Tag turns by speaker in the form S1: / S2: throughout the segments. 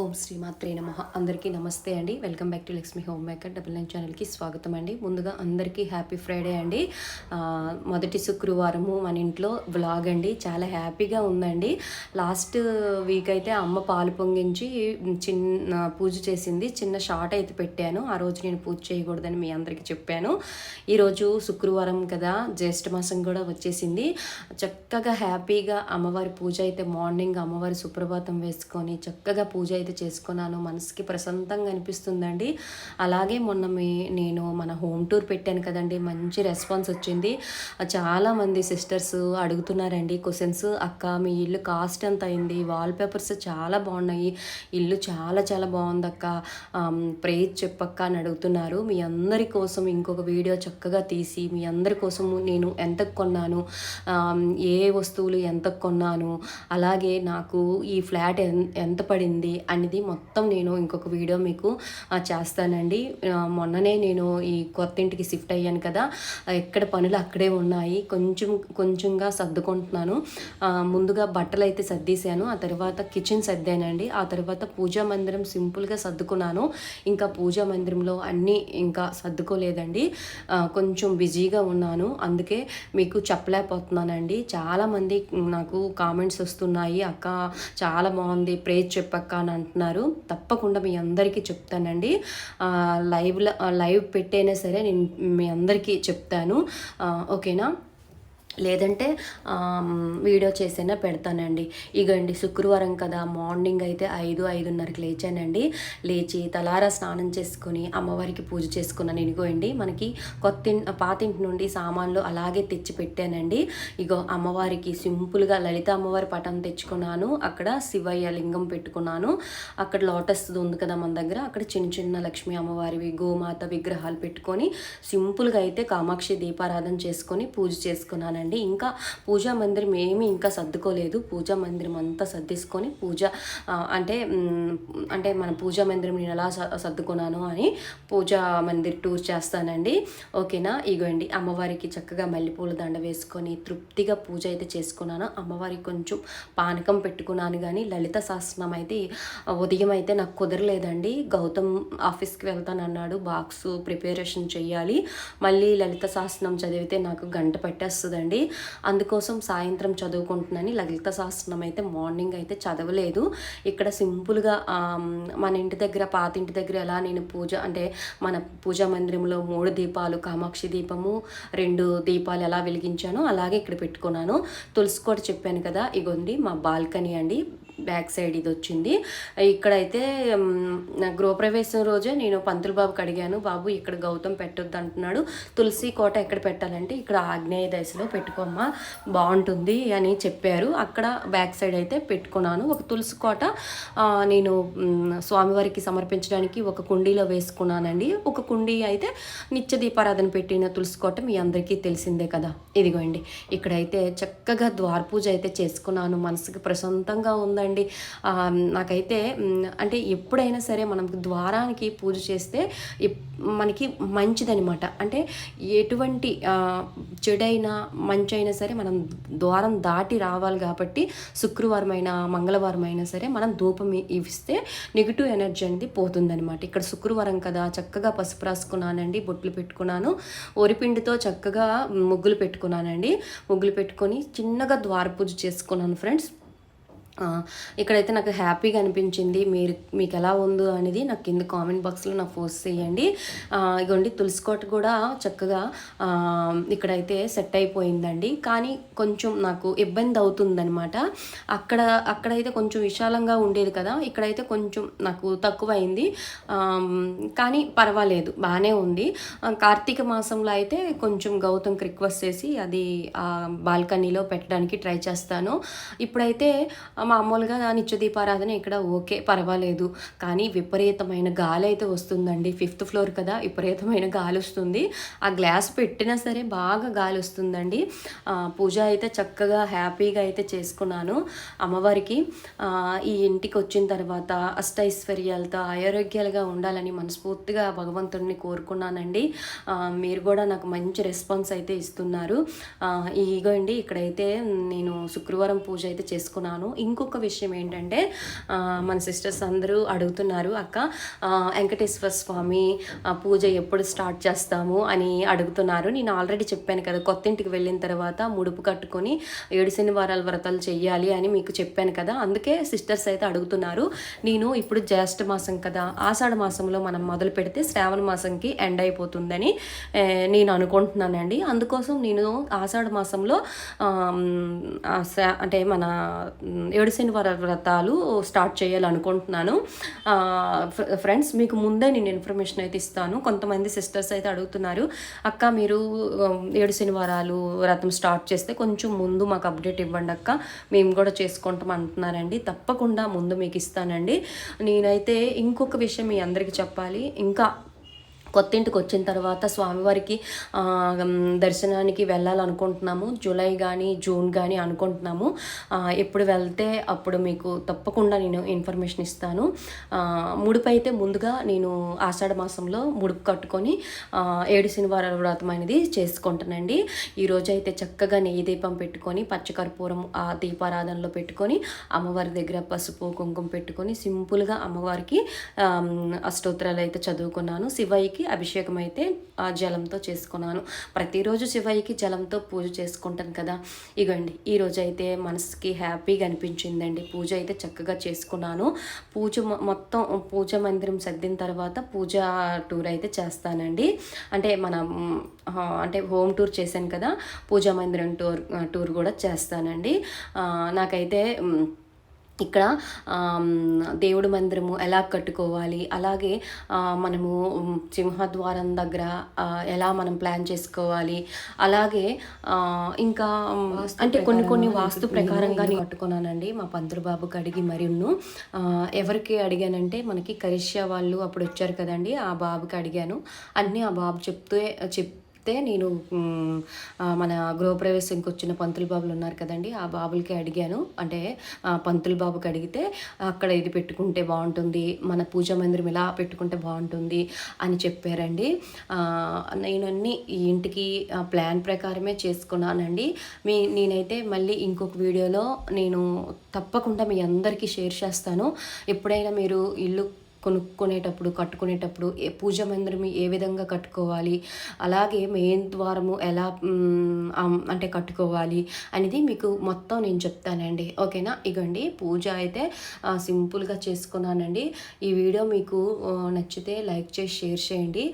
S1: ఓం శ్రీ మాత్రే నమ. అందరికీ నమస్తే అండి. Welcome back to Lakshmi homemaker double nine ఛానల్కి స్వాగతం అండి. ముందుగా అందరికీ హ్యాపీ ఫ్రైడే అండి. మొదటి శుక్రవారము మన ఇంట్లో వ్లాగ్ అండి. చాలా హ్యాపీగా ఉందండి. లాస్ట్ వీక్ అయితే అమ్మ పాలు పొంగించి చిన్న పూజ చేసింది. చిన్న షార్ట్ అయితే పెట్టాను. ఆ రోజు నేను పూజ చేయకూడదని మీ అందరికీ చెప్పాను. ఈరోజు శుక్రవారం కదా జ్యేష్ఠ మాసం కూడా వచ్చేసింది. చక్కగా హ్యాపీగా అమ్మవారి పూజ అయితే మార్నింగ్ అమ్మవారి సుప్రభాతం వేసుకొని చక్కగా పూజ అయితే చేసుకున్నాను మనసుకి ప్రశాంతంగా అనిపిస్తుందండి. అలాగే మొన్న మీ నేను మన హోమ్ టూర్ పెట్టాను కదండి మంచి రెస్పాన్స్ వచ్చింది. చాలామంది సిస్టర్స్ అడుగుతున్నారండి క్వశ్చన్స్ అక్క మీ ఇల్లు కాస్ట్ ఎంత అయింది? వాల్ పేపర్స్ చాలా బాగున్నాయి. ఇల్లు చాలా చాలా బాగుంది అక్క ప్రేజ్ చెప్పక్క అని అడుగుతున్నారు. మీ అందరి కోసం ఇంకొక వీడియో చక్కగా తీసి మీ అందరి కోసం నేను ఎంత కొన్నాను? ఏ వస్తువులు ఎంత కొన్నాను? అలాగే నాకు ఈ ఫ్లాట్ ఎంత పడింది? అనేది మొత్తం నేను ఇంకొక వీడియో మీకు చేస్తానండి. మొన్ననే నేను ఈ కొత్త ఇంటికి షిఫ్ట్ అయ్యాను కదా ఎక్కడ పనులు అక్కడే ఉన్నాయి కొంచెం కొంచెంగా సర్దుకుంటున్నాను. ముందుగా బట్టలు అయితే సర్దేశాను ఆ తర్వాత కిచెన్ సర్దానండి ఆ తర్వాత పూజా మందిరం సింపుల్గా సర్దుకున్నాను. ఇంకా పూజా మందిరంలో అన్నీ ఇంకా సర్దుకోలేదండి. కొంచెం బిజీగా ఉన్నాను అందుకే మీకు చెప్పలేకపోతున్నానండి. చాలామంది నాకు కామెంట్స్ వస్తున్నాయి అక్క చాలా బాగుంది ప్రేజ్ చెప్పక్క అని అంటున్నారు తప్పకుండా మీ అందరికీ చెప్తానండి. లైవ్లో లైవ్ పెట్టైనా సరే నేను మీ అందరికీ చెప్తాను. ఓకేనా? లేదంటే వీడియో చేసైనా పెడతానండి. ఇగండి శుక్రవారం కదా మార్నింగ్ అయితే ఐదు ఐదున్నరకు లేచానండి. లేచి తలారా స్నానం చేసుకుని అమ్మవారికి పూజ చేసుకున్నాను. ఇదిగోండి మనకి కొత్త పాతింటి నుండి సామాన్లు అలాగే తెచ్చి పెట్టానండి. ఇగో అమ్మవారికి సింపుల్గా లలిత అమ్మవారి పటం తెచ్చుకున్నాను. అక్కడ శివయ్య లింగం పెట్టుకున్నాను. అక్కడ లోటస్ ఉంది కదా మన దగ్గర అక్కడ చిన్న చిన్న లక్ష్మీ అమ్మవారివి గోమాత విగ్రహాలు పెట్టుకొని సింపుల్గా అయితే కామాక్షి దీపారాధన చేసుకొని పూజ చేసుకున్నానండి. ఇంకా పూజా మందిరం ఏమీ ఇంకా సర్దుకోలేదు. పూజా మందిరం అంతా సర్దేసుకొని పూజ అంటే అంటే మన పూజా మందిరం నేను ఎలా సర్దుకున్నాను అని పూజా మందిర్ టూర్ చేస్తానండి. ఓకేనా? ఇగోండి. అమ్మవారికి చక్కగా మల్లెపూల దండ వేసుకొని తృప్తిగా పూజ అయితే చేసుకున్నాను. అమ్మవారికి కొంచెం పానకం పెట్టుకున్నాను కానీ లలిత శాస్త్రం అయితే ఉదయం అయితే నాకు కుదరలేదండి. గౌతమ్ ఆఫీస్కి వెళ్తానన్నాడు బాక్స్ ప్రిపరేషన్ చేయాలి మళ్ళీ లలిత శాస్త్రం చదివితే నాకు గంట పట్టేస్తుందండి. అందుకోసం సాయంత్రం చదువుకుంటున్నాను లలిత శాస్త్రం అయితే మార్నింగ్ అయితే చదవలేదు. ఇక్కడ సింపుల్గా మన ఇంటి దగ్గర పాత ఇంటి దగ్గర ఎలా నేను పూజ అంటే మన పూజా మందిరంలో మూడు దీపాలు కామాక్షి దీపము రెండు దీపాలు ఎలా వెలిగించానో అలాగే ఇక్కడ పెట్టుకున్నాను. తులసి కూడా చెప్పాను కదా ఇగోండి మా బాల్కనీ అండి. బ్యాక్ సైడ్ ఇది వచ్చింది. ఇక్కడైతే నా గృహప్రవేశం రోజే నేను పంతులు బాబుకి అడిగాను బాబు ఇక్కడ గౌతమ్ పెట్టొద్దు అంటున్నాడు. తులసి కోట ఎక్కడ పెట్టాలంటే ఇక్కడ ఆగ్నేయ దశలో పెట్టుకోమ్మా బాగుంటుంది అని చెప్పారు. అక్కడ బ్యాక్ సైడ్ అయితే పెట్టుకున్నాను. ఒక తులసి కోట నేను స్వామివారికి సమర్పించడానికి ఒక కుండీలో వేసుకున్నానండి. ఒక కుండీ అయితే నిత్య దీపారాధన పెట్టిన తులసి కోట మీ అందరికీ తెలిసిందే కదా. ఇదిగోండి ఇక్కడైతే చక్కగా ద్వార పూజ అయితే చేసుకున్నాను. మనసుకి ప్రశాంతంగా ఉందండి. అండి. నాకైతే అంటే ఎప్పుడైనా సరే మనం ద్వారానికి పూజ చేస్తే మనకి మంచిదనమాట అంటే ఎటువంటి ఆ, చెడైనా మంచైనా సరే మనం ద్వారం దాటి రావాలి కాబట్టి శుక్రవారం అయినా మంగళవారం అయినా సరే మనం ధూపం ఇస్తే నెగిటివ్ ఎనర్జీ అనేది పోతుందనమాట ఇక్కడ శుక్రవారం కదా చక్కగా పసుపు రాసుకున్నానండి బొట్లు పెట్టుకున్నాను. ఒరిపిండితో చక్కగా ముగ్గులు పెట్టుకున్నానండి. ముగ్గులు పెట్టుకొని చిన్నగా ద్వార పూజ చేసుకున్నాను ఫ్రెండ్స్. ఇక్కడైతే నాకు హ్యాపీగా అనిపించింది. మీరు మీకు ఎలా ఉందో అనేది నాకు కింద కామెంట్ బాక్స్లో నాకు పోస్ట్ చేయండి. ఇగోండి తులసి కోట కూడా చక్కగా ఇక్కడైతే సెట్ అయిపోయిందండి. కానీ కొంచెం నాకు ఇబ్బంది అవుతుందనమాట అక్కడ అక్కడైతే కొంచెం విశాలంగా ఉండేది కదా ఇక్కడైతే కొంచెం నాకు తక్కువైంది. కానీ పర్వాలేదు బాగానే ఉంది. కార్తీక మాసంలో అయితే కొంచెం గౌతమ్కి రిక్వెస్ట్ చేసి అది ఆ బాల్కనీలో పెట్టడానికి ట్రై చేస్తాను. ఇప్పుడైతే మామూలుగా నిత్య దీపారాధన ఇక్కడ ఓకే పర్వాలేదు. కానీ విపరీతమైన గాలి అయితే వస్తుందండి. ఫిఫ్త్ ఫ్లోర్ కదా విపరీతమైన గాలి వస్తుంది ఆ గ్లాస్ పెట్టినా సరే బాగా గాలి వస్తుందండి పూజ అయితే చక్కగా హ్యాపీగా అయితే చేసుకున్నాను. అమ్మవారికి ఈ ఇంటికి వచ్చిన తర్వాత అష్టైశ్వర్యాలతో ఆరోగ్యాలుగా ఉండాలని మనస్ఫూర్తిగా భగవంతుడిని కోరుకున్నానండి. మీరు కూడా నాకు మంచి రెస్పాన్స్ అయితే ఇస్తున్నారు. ఆ, ఇక్కడైతే నేను శుక్రవారం పూజ అయితే చేసుకున్నాను. ఇంకా ఇంకొక విషయం ఏంటంటే మన సిస్టర్స్ అందరూ అడుగుతున్నారు అక్క వెంకటేశ్వర స్వామి పూజ ఎప్పుడు స్టార్ట్ చేస్తాము? అని అడుగుతున్నారు. నేను ఆల్రెడీ చెప్పాను కదా కొత్త ఇంటికి వెళ్ళిన తర్వాత ముడుపు కట్టుకొని ఏడు శనివారాల వ్రతాలు చెయ్యాలి అని మీకు చెప్పాను కదా అందుకే సిస్టర్స్ అయితే అడుగుతున్నారు. నేను ఇప్పుడు జ్యేష్ఠ మాసం కదా ఆషాఢ మాసంలో మనం మొదలు పెడితే శ్రావణ మాసంకి ఎండ్ అయిపోతుందని నేను అనుకుంటున్నానండి. అందుకోసం నేను ఆషాఢ మాసంలో అంటే మన ఏడు ఏడు శనివార వ్రతాలు స్టార్ట్ చేయాలనుకుంటున్నాను. ఫ్రెండ్స్ మీకు ముందే నేను ఇన్ఫర్మేషన్ అయితే ఇస్తాను. కొంతమంది సిస్టర్స్ అయితే అడుగుతున్నారు అక్క మీరు ఏడు శనివారాలు వ్రతం స్టార్ట్ చేస్తే కొంచెం ముందు మాకు అప్డేట్ ఇవ్వండి అక్క. మేము కూడా చేసుకుంటాం అంటున్నారండి. తప్పకుండా ముందు మీకు ఇస్తానండి. నేనైతే ఇంకొక విషయం మీ అందరికీ చెప్పాలి. ఇంకా కొత్త ఇంటికి వచ్చిన తర్వాత స్వామివారికి దర్శనానికి వెళ్ళాలనుకుంటున్నాము. జూలై కానీ జూన్ కానీ అనుకుంటున్నాము. ఎప్పుడు వెళ్తే అప్పుడు మీకు తప్పకుండా నేను ఇన్ఫర్మేషన్ ఇస్తాను. ముడుపు అయితే ముందుగా నేను ఆషాఢ మాసంలో ముడుపు కట్టుకొని ఏడు శనివారాల వ్రతం అనేది చేసుకుంటానండి. ఈరోజు అయితే చక్కగా నెయ్యి దీపం పెట్టుకొని పచ్చకర్పూరం ఆ దీపారాధనలో పెట్టుకొని అమ్మవారి దగ్గర పసుపు కుంకుమ పెట్టుకొని సింపుల్గా అమ్మవారికి అష్టోత్తరాలు అయితే చదువుకున్నాను. శివయ్యకి అభిషేకం అయితే ఆ జలంతో చేసుకున్నాను. ప్రతిరోజు శివయ్యకి జలంతో పూజ చేసుకుంటాను కదా. ఇగండి ఈరోజు అయితే మనసుకి హ్యాపీగా అనిపించిందండి. పూజ అయితే చక్కగా చేసుకున్నాను. పూజ మొత్తం పూజ మందిరం సర్దిన తర్వాత పూజ టూర్ అయితే చేస్తానండి. అంటే మనం అంటే హోమ్ టూర్ చేశాను కదా. పూజా మందిరం టూర్ టూర్ కూడా చేస్తానండి. నాకైతే ఇక్కడ దేవుడి మందిరము ఎలా కట్టుకోవాలి అలాగే మనము సింహద్వారం దగ్గర ఎలా మనం ప్లాన్ చేసుకోవాలి అలాగే ఇంకా అంటే కొన్ని కొన్ని వాస్తు ప్రకారంగా నేను కట్టుకున్నానండి. మా పంతులు బాబుకి అడిగి మరిన్ను ఎవరికి అడిగానంటే మనకి కరిష్యా వాళ్ళు అప్పుడు వచ్చారు కదండి ఆ బాబుకి అడిగాను. అన్నీ ఆ బాబు చెప్తే చెప్ చెప్తే నేను మన గృహప్రవేశంకి వచ్చిన పంతులు బాబులు ఉన్నారు కదండి ఆ బాబులకి అడిగాను. అంటే పంతులు బాబుకి అడిగితే అక్కడ ఇది పెట్టుకుంటే బాగుంటుంది మన పూజా మందిరం ఇలా పెట్టుకుంటే బాగుంటుంది అని చెప్పారండి. నేను అన్ని ఈ ఇంటికి ప్లాన్ ప్రకారమే చేసుకున్నానండి. మీ నేనైతే మళ్ళీ ఇంకొక వీడియోలో నేను తప్పకుండా మీ అందరికీ షేర్ చేస్తాను. ఎప్పుడైనా మీరు ఇల్లు కొనుక్కునేటప్పుడు కట్టుకునేటప్పుడు ఏ పూజ మందిరం ఏ విధంగా కట్టుకోవాలి అలాగే మెయిన్ ద్వారము ఎలా అమ్, అంటే కట్టుకోవాలి అనేది మీకు మొత్తం నేను చెప్తానండి. ఓకేనా? ఇగండి పూజ అయితే సింపుల్గా చేసుకున్నానండి. ఈ వీడియో మీకు నచ్చితే లైక్ చేసి షేర్ చేయండి.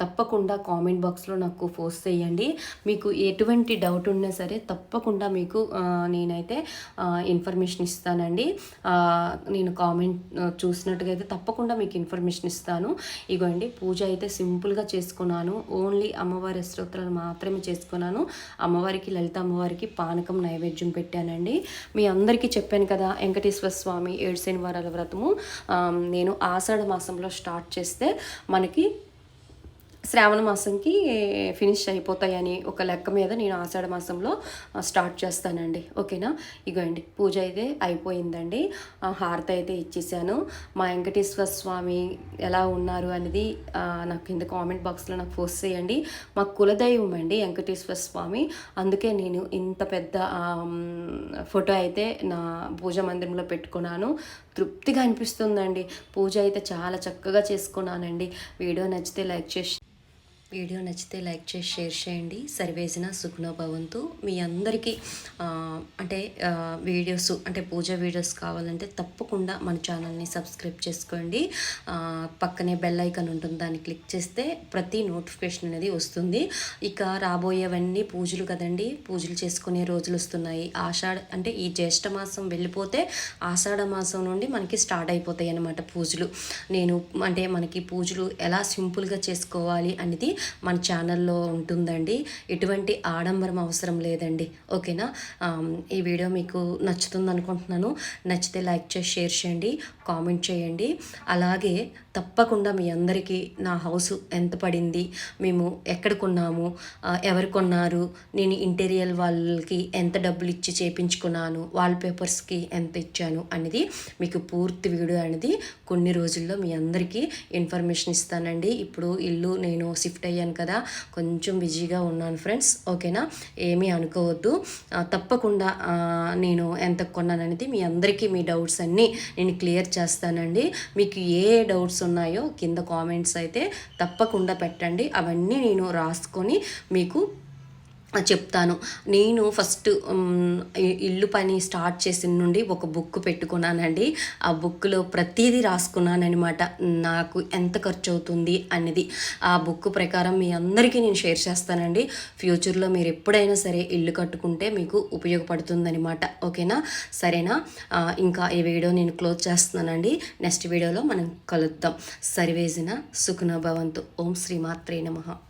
S1: తప్పకుండా కామెంట్ బాక్స్లో నాకు పోస్ట్ చేయండి. మీకు ఎటువంటి డౌట్ ఉన్నా సరే తప్పకుండా మీకు నేనైతే ఇన్ఫర్మేషన్ ఇస్తానండి. నేను కామెంట్ చూసినట్టుగా అయితే తప్పకుండా మీకు ఇన్ఫర్మేషన్ ఇస్తాను. ఇగోండి పూజ అయితే సింపుల్గా చేసుకున్నాను. ఓన్లీ అమ్మవారి స్తోత్రాలు మాత్రమే చేసుకున్నాను. అమ్మవారికి లలిత అమ్మవారికి పానకం నైవేద్యం పెట్టానండి. మీ అందరికీ చెప్పాను కదా వెంకటేశ్వర స్వామి ఏడు శనివారాల వ్రతము. నేను ఆషాఢ మాసంలో స్టార్ట్ చేస్తే మనకి శ్రావణ మాసంకి ఫినిష్ అయిపోతాయని ఒక లెక్క మీద నేను ఆషాఢ మాసంలో స్టార్ట్ చేస్తానండి. ఓకేనా? ఇగోండి పూజ అయితే అయిపోయిందండి. హారత హారతి అయితే ఇచ్చేసాను. మా వెంకటేశ్వర స్వామి ఎలా ఉన్నారు అనేది నాకు కింద కామెంట్ బాక్స్లో నాకు పోస్ట్ చేయండి. మా కులదైవం అండి వెంకటేశ్వర స్వామి. అందుకే నేను ఇంత పెద్ద ఫోటో అయితే నా పూజ మందిరంలో పెట్టుకున్నాను. తృప్తిగా అనిపిస్తుందండి. పూజ అయితే చాలా చక్కగా చేసుకున్నానండి. వీడియో నచ్చితే లైక్ చేసి వీడియో నచ్చితే లైక్ చేసి షేర్ చేయండి. సరివేసిన సుఖ్నోభవంతు మీ అందరికీ అంటే వీడియోస్ అంటే పూజ వీడియోస్ కావాలంటే తప్పకుండా మన ఛానల్ని సబ్స్క్రైబ్ చేసుకోండి. పక్కనే బెల్ ఐకన్ ఉంటుంది దాన్ని క్లిక్ చేస్తే ప్రతి నోటిఫికేషన్ అనేది వస్తుంది. ఇక రాబోయేవన్నీ పూజలు కదండి. పూజలు చేసుకునే రోజులు వస్తున్నాయి. ఆషాఢ అంటే ఈ జ్యేష్ఠ మాసం వెళ్ళిపోతే ఆషాఢ మాసం నుండి మనకి స్టార్ట్ అయిపోతాయి అన్నమాట పూజలు. నేను అంటే మనకి పూజలు ఎలా సింపుల్గా చేసుకోవాలి అనేది మన ఛానల్లో ఉంటుందండి. ఎటువంటి ఆడంబరం అవసరం లేదండి. ఓకేనా? ఈ వీడియో మీకు నచ్చుతుంది అనుకుంటున్నాను. నచ్చితే లైక్ చేసి షేర్ చేయండి కామెంట్ చేయండి. అలాగే తప్పకుండా మీ అందరికీ నా హౌస్ ఎంత పడింది మేము ఎక్కడ కొన్నాము ఎవరు కొన్నారు నేను ఇంటీరియర్ వాళ్ళకి ఎంత డబ్బులు ఇచ్చి చేపించుకున్నాను వాల్ పేపర్స్కి ఎంత ఇచ్చాను అనేది మీకు పూర్తి వీడియో అనేది కొన్ని రోజుల్లో మీ అందరికీ ఇన్ఫర్మేషన్ ఇస్తానండి. ఇప్పుడు ఇల్లు నేను షిఫ్ట్ అయ్యాను కదా. కొంచెం బిజీగా ఉన్నాను ఫ్రెండ్స్. ఓకేనా? ఏమీ అనుకోవద్దు. తప్పకుండా నేను ఎంత కొన్నాననేది మీ అందరికీ మీ డౌట్స్ అన్నీ నేను క్లియర్ చేస్తానండి. మీకు ఏ డౌట్స్ ఉన్నాయో కింద కామెంట్స్ అయితే తప్పకుండా పెట్టండి. అవన్నీ నేను రాసుకొని మీకు చెప్తాను. నేను ఫస్ట్ ఇల్లు పని స్టార్ట్ చేసిన నుండి ఒక బుక్ పెట్టుకున్నానండి. ఆ బుక్లో ప్రతిదీ రాసుకున్నానమాట నాకు ఎంత ఖర్చు అవుతుంది అనేది ఆ బుక్ ప్రకారం మీ అందరికీ నేను షేర్ చేస్తానండి. ఫ్యూచర్లో మీరు ఎప్పుడైనా సరే ఇల్లు కట్టుకుంటే మీకు ఉపయోగపడుతుందనమాట ఓకేనా? సరేనా? ఇంకా ఈ వీడియో నేను క్లోజ్ చేస్తున్నానండి. నెక్స్ట్ వీడియోలో మనం కలుద్దాం. సర్వేజిన సుఖనభవంతు ఓం శ్రీ మాత్రే నమః.